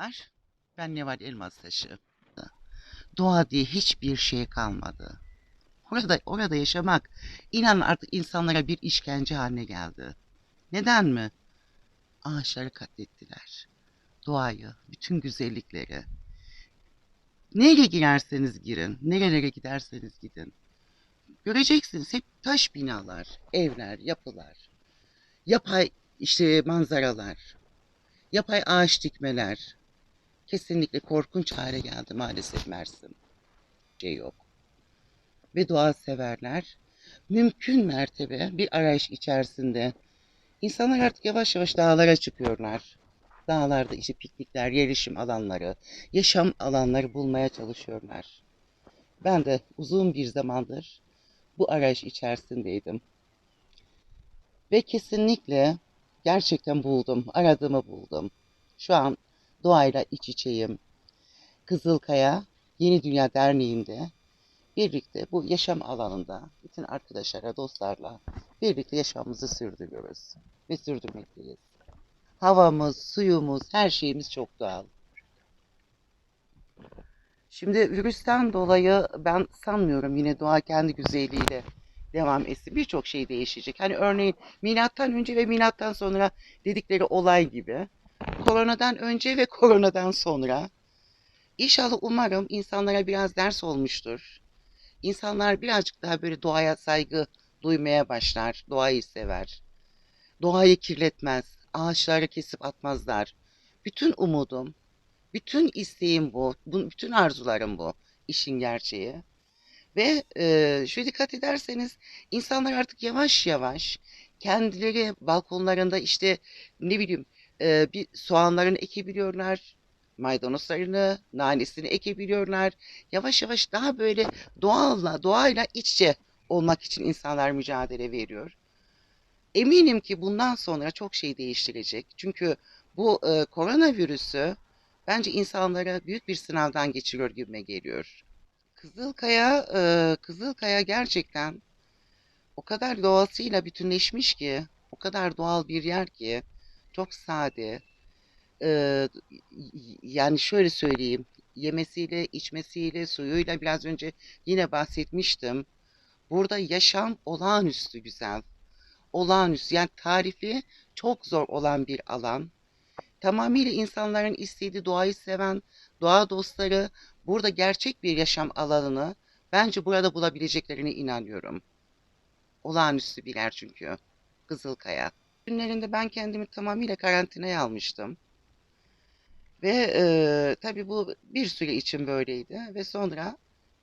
Merhabalar. Ben Neval Elmastaşı. Doğa diye hiçbir şey kalmadı. Orada orada yaşamak inan artık insanlara bir işkence haline geldi. Neden mi? Ağaçları katlettiler. Doğayı, bütün güzellikleri. Nereye girerseniz girin, nerelere giderseniz gidin. Göreceksiniz hep taş binalar, evler, yapılar. Yapay işte manzaralar. Yapay ağaç dikmeler. Kesinlikle korkunç hale geldi maalesef Mersin. Şey yok. Ve doğa severler mümkün mertebe bir arayış içerisinde insanlar artık yavaş yavaş dağlara çıkıyorlar. Dağlarda işte piknikler, yerleşim alanları, yaşam alanları bulmaya çalışıyorlar. Ben de uzun bir zamandır bu arayış içerisindeydim. Ve kesinlikle gerçekten buldum, aradığımı buldum. Şu an doğayla iç içeyim. Kızılkaya Yeni Dünya Derneği'nde birlikte bu yaşam alanında bütün arkadaşlara, dostlarla birlikte yaşamımızı sürdürüyoruz ve sürdürmekteyiz. Havamız, suyumuz, her şeyimiz çok doğal. Şimdi virüsten dolayı ben sanmıyorum yine doğa kendi güzelliğiyle devam etsin. Birçok şey değişecek. Hani örneğin milattan önce ve milattan sonra dedikleri olay gibi. Koronadan önce ve koronadan sonra. İnşallah umarım insanlara biraz ders olmuştur. İnsanlar birazcık daha böyle doğaya saygı duymaya başlar. Doğayı sever. Doğayı kirletmez. Ağaçları kesip atmazlar. Bütün umudum, bütün isteğim bu. bütün arzularım bu. işin gerçeği. Ve e, şu dikkat ederseniz insanlar artık yavaş yavaş kendileri balkonlarında işte ne bileyim e, bir soğanlarını ekebiliyorlar, maydanozlarını, nanesini ekebiliyorlar. Yavaş yavaş daha böyle doğalla, doğayla iç içe olmak için insanlar mücadele veriyor. Eminim ki bundan sonra çok şey değiştirecek. Çünkü bu e, koronavirüsü bence insanlara büyük bir sınavdan geçiriyor gibime geliyor. Kızılkaya, e, Kızılkaya gerçekten o kadar doğasıyla bütünleşmiş ki, o kadar doğal bir yer ki, çok sade. E, yani şöyle söyleyeyim, yemesiyle, içmesiyle, suyuyla biraz önce yine bahsetmiştim. Burada yaşam olağanüstü güzel. Olağanüstü, yani tarifi çok zor olan bir alan. Tamamıyla insanların istediği doğayı seven, doğa dostları burada gerçek bir yaşam alanını bence burada bulabileceklerine inanıyorum. Olağanüstü bir yer çünkü. Kızılkaya. Günlerinde ben kendimi tamamıyla karantinaya almıştım. Ve e, tabii bu bir süre için böyleydi. Ve sonra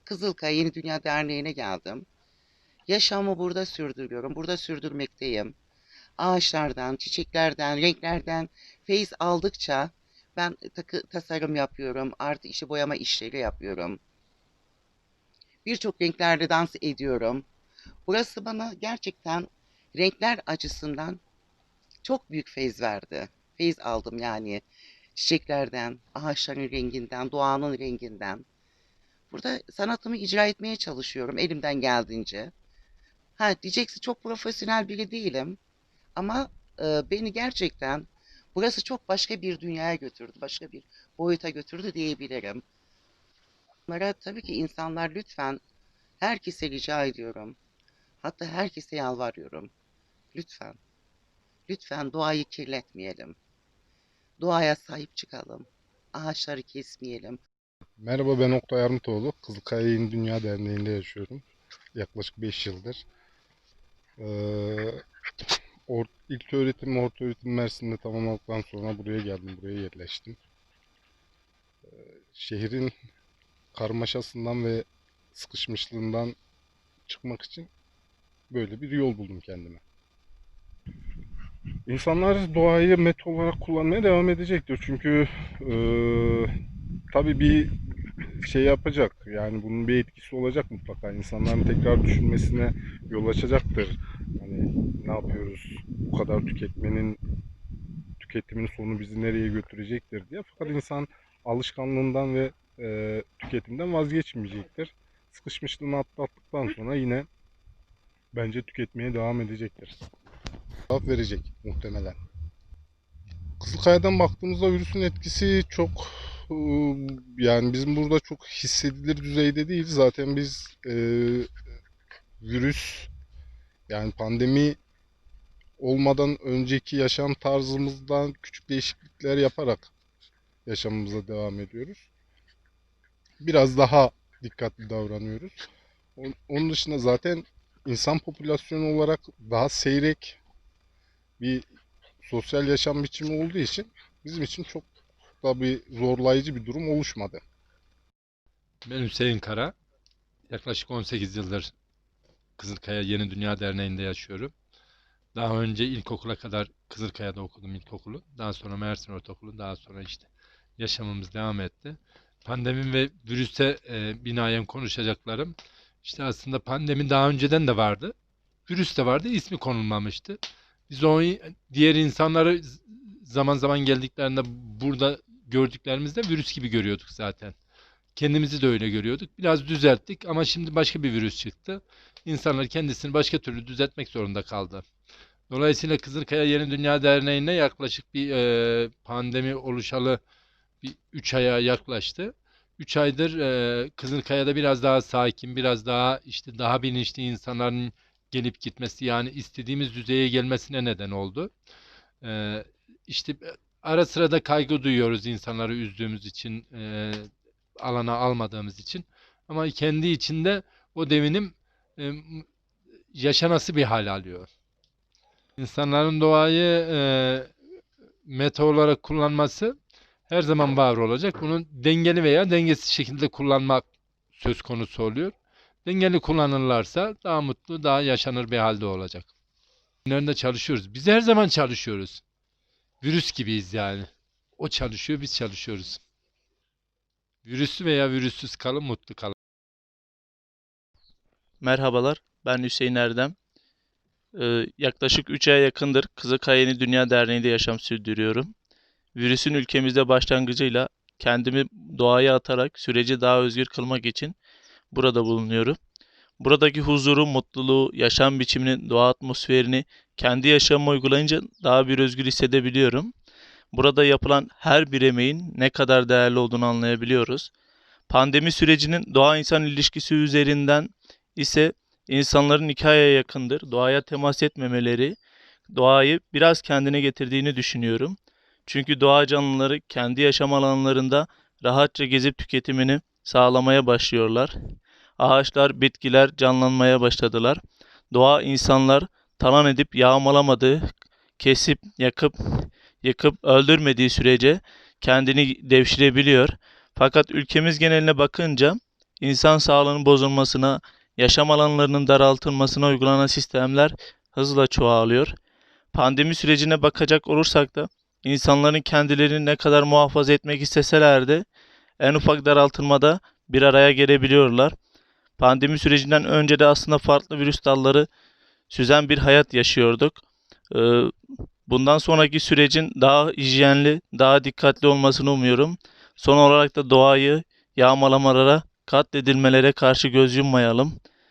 Kızılkaya Yeni Dünya Derneği'ne geldim. Yaşamı burada sürdürüyorum. Burada sürdürmekteyim. Ağaçlardan, çiçeklerden, renklerden feyiz aldıkça ben takı tasarım yapıyorum. Artı işi boyama işleri yapıyorum. Birçok renklerde dans ediyorum. Burası bana gerçekten renkler açısından çok büyük feyiz verdi. Feyiz aldım yani çiçeklerden, ağaçların renginden, doğanın renginden. Burada sanatımı icra etmeye çalışıyorum elimden geldiğince. Ha diyeceksin çok profesyonel biri değilim. Ama e, beni gerçekten burası çok başka bir dünyaya götürdü. Başka bir boyuta götürdü diyebilirim. Bunlara tabii ki insanlar lütfen herkese rica ediyorum. Hatta herkese yalvarıyorum. Lütfen. Lütfen doğayı kirletmeyelim. Doğaya sahip çıkalım. Ağaçları kesmeyelim. Merhaba ben Oktay Armutoğlu. Kızılkaya Dünya Derneği'nde yaşıyorum. Yaklaşık 5 yıldır. Ee, or, ilk öğretim, orta öğretim Mersin'de tamamladıktan sonra buraya geldim. Buraya yerleştim. Ee, şehrin karmaşasından ve sıkışmışlığından çıkmak için böyle bir yol buldum kendime. İnsanlar doğayı met olarak kullanmaya devam edecektir. Çünkü eee tabii bir şey yapacak. Yani bunun bir etkisi olacak mutlaka. İnsanların tekrar düşünmesine yol açacaktır. Hani ne yapıyoruz? Bu kadar tüketmenin tüketimin sonu bizi nereye götürecektir diye. Fakat insan alışkanlığından ve e, tüketimden vazgeçmeyecektir. Sıkışmışlığını atlattıktan sonra yine bence tüketmeye devam edecektir. Cevap verecek muhtemelen. Kızılkaya'dan baktığımızda virüsün etkisi çok e, yani bizim burada çok hissedilir düzeyde değil. Zaten biz e, virüs yani pandemi olmadan önceki yaşam tarzımızdan küçük değişiklikler yaparak yaşamımıza devam ediyoruz. Biraz daha dikkatli davranıyoruz. On- Onun dışında zaten insan popülasyonu olarak daha seyrek bir sosyal yaşam biçimi olduğu için bizim için çok da bir zorlayıcı bir durum oluşmadı. Ben Hüseyin Kara. Yaklaşık 18 yıldır Kızılkaya Yeni Dünya Derneği'nde yaşıyorum. Daha önce ilkokula kadar Kızılkaya'da okudum ilkokulu. Daha sonra Mersin Ortaokulu, daha sonra işte yaşamımız devam etti. Pandemi ve virüse e, binaen konuşacaklarım. İşte aslında pandemi daha önceden de vardı. Virüs de vardı, ismi konulmamıştı. Biz o diğer insanları zaman zaman geldiklerinde burada gördüklerimizde virüs gibi görüyorduk zaten. Kendimizi de öyle görüyorduk. Biraz düzelttik ama şimdi başka bir virüs çıktı. İnsanlar kendisini başka türlü düzeltmek zorunda kaldı. Dolayısıyla Kızılkaya Yeni Dünya Derneği'ne yaklaşık bir e, pandemi oluşalı bir 3 aya yaklaştı. 3 aydır e, Kızılkaya'da biraz daha sakin, biraz daha işte daha bilinçli insanların gelip gitmesi yani istediğimiz düzeye gelmesine neden oldu. E, işte ara sıra da kaygı duyuyoruz insanları üzdüğümüz için, e, alana almadığımız için. Ama kendi içinde o devinim e, yaşanası bir hal alıyor. İnsanların doğayı e, meta olarak kullanması her zaman var olacak. Bunu dengeli veya dengesiz şekilde kullanmak söz konusu oluyor. Dengeli kullanırlarsa daha mutlu, daha yaşanır bir halde olacak. Günlerinde çalışıyoruz. Biz her zaman çalışıyoruz. Virüs gibiyiz yani. O çalışıyor, biz çalışıyoruz. Virüslü veya virüssüz kalın, mutlu kalın. Merhabalar, ben Hüseyin Erdem. Ee, yaklaşık 3 aya yakındır Kızılkaya Dünya Derneği'nde yaşam sürdürüyorum. Virüsün ülkemizde başlangıcıyla kendimi doğaya atarak süreci daha özgür kılmak için burada bulunuyorum. Buradaki huzuru, mutluluğu, yaşam biçimini, doğa atmosferini kendi yaşamıma uygulayınca daha bir özgür hissedebiliyorum. Burada yapılan her bir emeğin ne kadar değerli olduğunu anlayabiliyoruz. Pandemi sürecinin doğa-insan ilişkisi üzerinden ise insanların hikayeye yakındır. Doğaya temas etmemeleri doğayı biraz kendine getirdiğini düşünüyorum. Çünkü doğa canlıları kendi yaşam alanlarında rahatça gezip tüketimini sağlamaya başlıyorlar. Ağaçlar, bitkiler canlanmaya başladılar. Doğa insanlar talan edip yağmalamadığı, kesip, yakıp, yıkıp öldürmediği sürece kendini devşirebiliyor. Fakat ülkemiz geneline bakınca insan sağlığının bozulmasına, yaşam alanlarının daraltılmasına uygulanan sistemler hızla çoğalıyor. Pandemi sürecine bakacak olursak da insanların kendilerini ne kadar muhafaza etmek isteseler de en ufak daraltılmada bir araya gelebiliyorlar. Pandemi sürecinden önce de aslında farklı virüs dalları süzen bir hayat yaşıyorduk. Ee, Bundan sonraki sürecin daha hijyenli, daha dikkatli olmasını umuyorum. Son olarak da doğayı yağmalamalara, katledilmelere karşı göz yummayalım.